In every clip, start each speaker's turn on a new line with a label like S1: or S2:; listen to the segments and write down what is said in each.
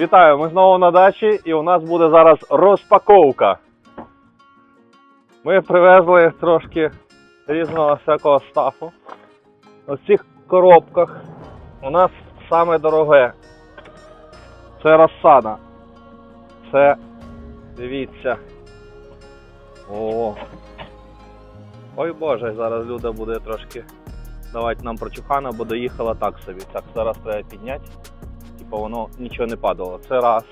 S1: Вітаю, ми знову на дачі і у нас буде зараз розпаковка. Ми привезли трошки різного всякого стафу. У цих коробках у нас саме дороге. Це розсада. Це, дивіться. О. Ой Боже, зараз Люда буде трошки давати нам прочухана, бо доїхала так собі. Так, зараз треба підняти. Типа воно нічого не падало. Це раз.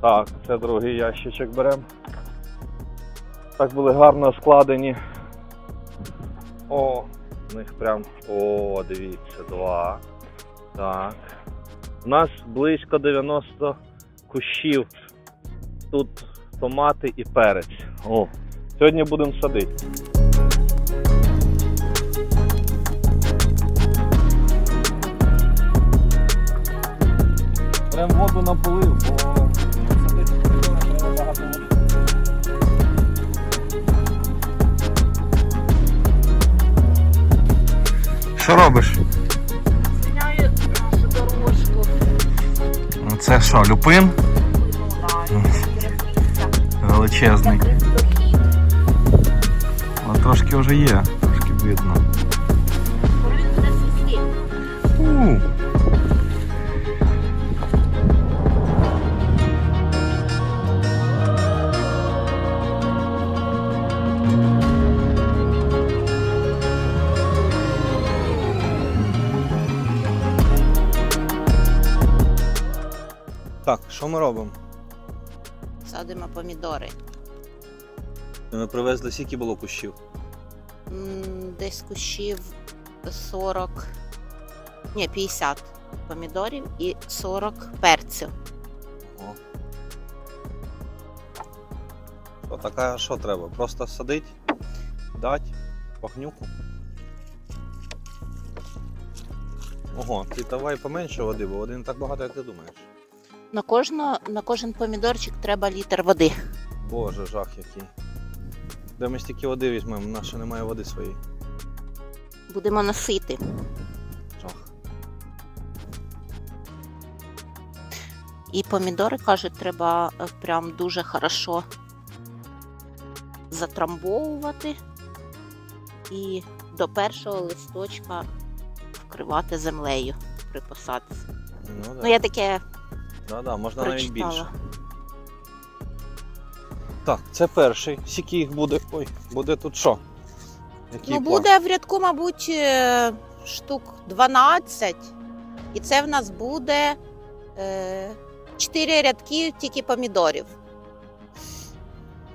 S1: Так, це другий ящичок беремо. Так були гарно складені. О, в них прям. О, дивіться, два. Так. У нас близько 90 кущів. Тут томати і перець. О, сьогодні будемо садити. Воду наполив, бо.
S2: Що робиш?
S3: Міняю нашу дорожку.
S2: Це що, люпин? Величезний. А трошки вже є, трошки видно. У. що ми робимо?
S3: Садимо помідори.
S2: Ми привезли скільки було кущів.
S3: М, Десь кущів 40, ні, 50 помідорів і 40 перцю.
S2: О. Що, така що треба? Просто садить, дать, пахнюку. Ого, ти давай поменше води, бо води не так багато, як ти думаєш.
S3: На, кожну, на кожен помідорчик треба літр води.
S2: Боже, жах який. Де ми стільки води візьмемо? У нас ще немає води своєї.
S3: Будемо носити.
S2: Жах.
S3: І помідори, кажуть, треба е, прям дуже хорошо затрамбовувати і до першого листочка вкривати землею при посадці.
S2: Ну, да.
S3: Ну, я таке
S2: да, да, можна навіть більше. Так, це перший. Скільки їх буде? Ой, буде тут що? Який
S3: Ну,
S2: план?
S3: буде в рядку, мабуть, е, штук 12. І це в нас буде е, 4 рядки тільки помідорів.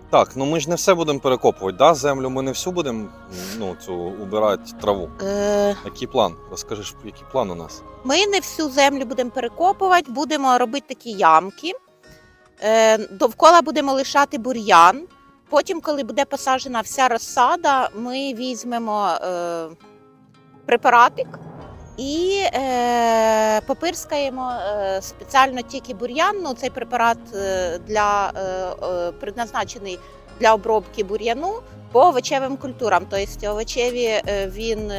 S2: Так, ну ми ж не все будемо перекопувати, да? Землю ми не всю будемо ну, цю убирати траву.
S3: Е,
S2: Який план? Розкажи, ж, який план у нас?
S3: Ми не всю землю будемо перекопувати, будемо робити такі ямки. Е, Довкола будемо лишати бур'ян. Потім, коли буде посаджена вся розсада, ми візьмемо е, препаратик і е, попирскаємо е, спеціально тільки бур'ян. Ну, цей препарат е, для, е, е, предназначений для обробки бур'яну по овочевим культурам. Тобто овочеві е, він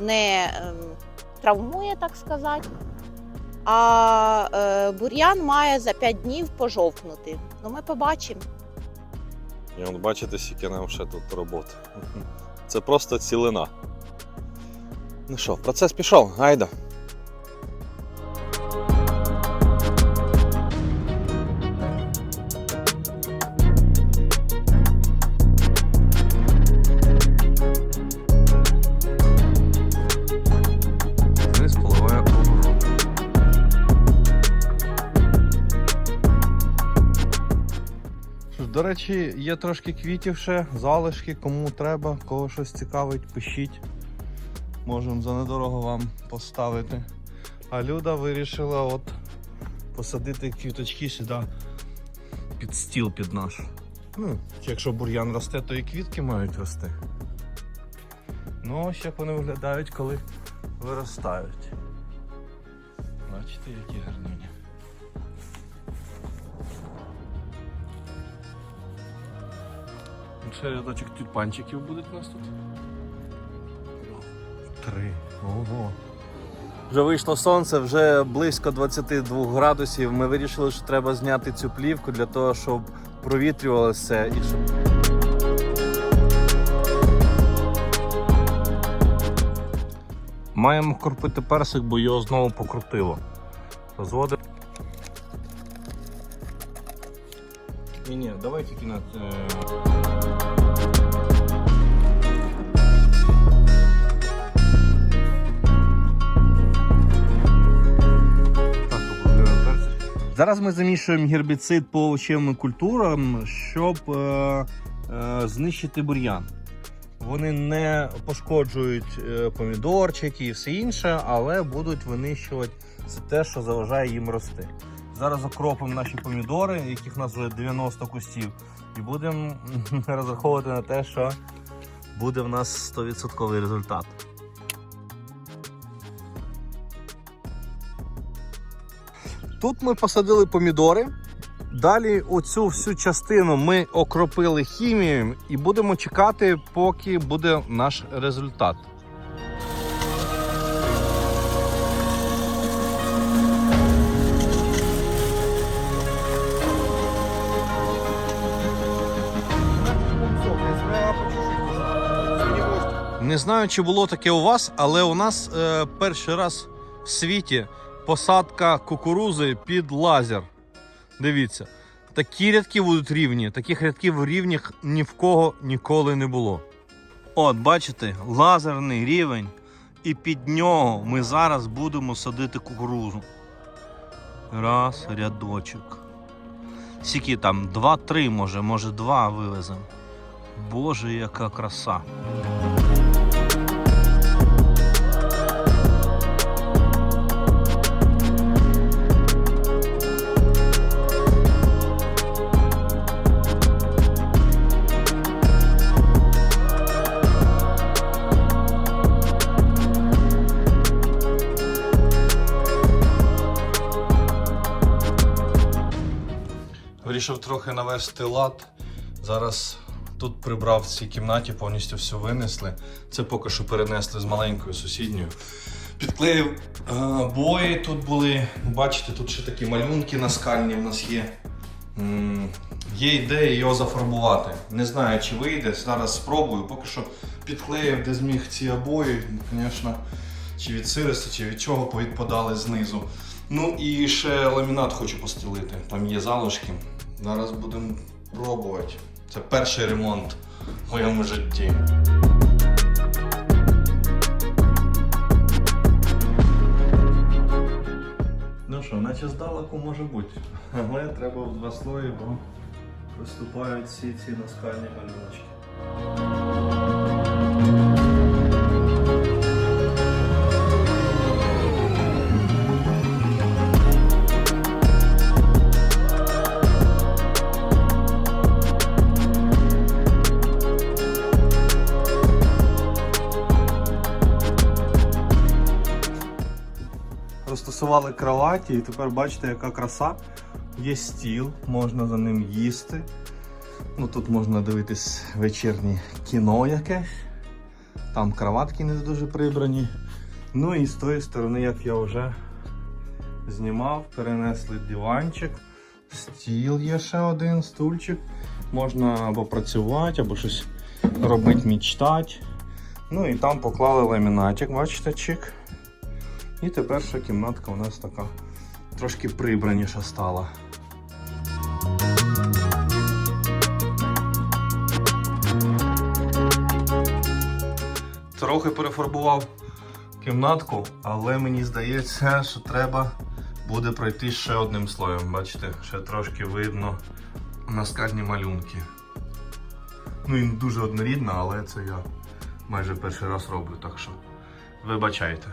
S3: не ем, травмує, так сказати. А е, бур'ян має за 5 днів пожовкнути. Ну, ми побачимо.
S2: І от бачите, скільки нам ще тут роботи. Це просто цілина. Ну що, процес пішов, гайда. До речі, є трошки квітів ще, залишки, кому треба, кого щось цікавить, пишіть. Можемо за недорого вам поставити. А Люда вирішила от посадити квіточки сюди під стіл під наш. Ну, якщо бур'ян росте, то і квітки мають рости. Ну, ось як вони виглядають, коли виростають. Бачите, які гарнюні. Ще рядочок тюльпанчиків буде у нас тут. Три. Ого. Вже вийшло сонце, вже близько 22 градусів. Ми вирішили, що треба зняти цю плівку для того, щоб провітрювалося і щоб. Маємо кропити персик, бо його знову покрутило. Розводимо. Ні, ні, давай тільки на. Зараз ми замішуємо гербіцид по овочевим культурам, щоб е, е, знищити бур'ян. Вони не пошкоджують е, помідорчики і все інше, але будуть винищувати все те, що заважає їм рости. Зараз окропимо наші помідори, яких у нас вже 90 кустів, і будемо розраховувати на те, що буде в нас 100% результат. Тут ми посадили помідори. Далі оцю всю частину ми окропили хімією і будемо чекати, поки буде наш результат. Не знаю, чи було таке у вас, але у нас е, перший раз в світі посадка кукурузи під лазер. Дивіться, такі рядки будуть рівні, таких рядків рівних ні в кого ніколи не було. От, бачите, лазерний рівень, і під нього ми зараз будемо садити кукурузу. Раз, рядочок. Скільки там, два-три, може, може, два вивеземо. Боже, яка краса. Вирішив трохи навести лад. Зараз тут прибрав в цій кімнаті, повністю все винесли. Це поки що перенесли з маленькою сусідньою. Підклеїв е, бої тут були. Бачите, тут ще такі малюнки наскальні в нас є. Є ідея його зафарбувати. Не знаю, чи вийде. Зараз спробую. Поки що підклеїв, де зміг ці обої. Звісно, чи від сирості, чи від чого повідпадали знизу. Ну і ще ламінат хочу постелити. Там є залишки. Зараз будемо пробувати. Це перший ремонт в моєму житті. Ну що, наче здалеку може бути. Але треба в два слої, бо приступають всі ці наскальні малюночки. Розтасували кроваті і тепер бачите, яка краса. Є стіл, можна за ним їсти. Ну, тут можна дивитись вечірнє кіно якесь. Там кроватки не дуже прибрані. Ну і з тої сторони, як я вже знімав, перенесли диванчик, стіл є ще один, стульчик. Можна або працювати, або щось робити, мічтати. Ну і там поклали ламінатик, бачите, чик. І тепер ще кімнатка у нас така трошки прибраніша стала. Трохи перефарбував кімнатку, але мені здається, що треба буде пройти ще одним слоєм. Бачите, ще трошки видно наскальні малюнки. Ну і дуже однорідно, але це я майже перший раз роблю, так що вибачайте.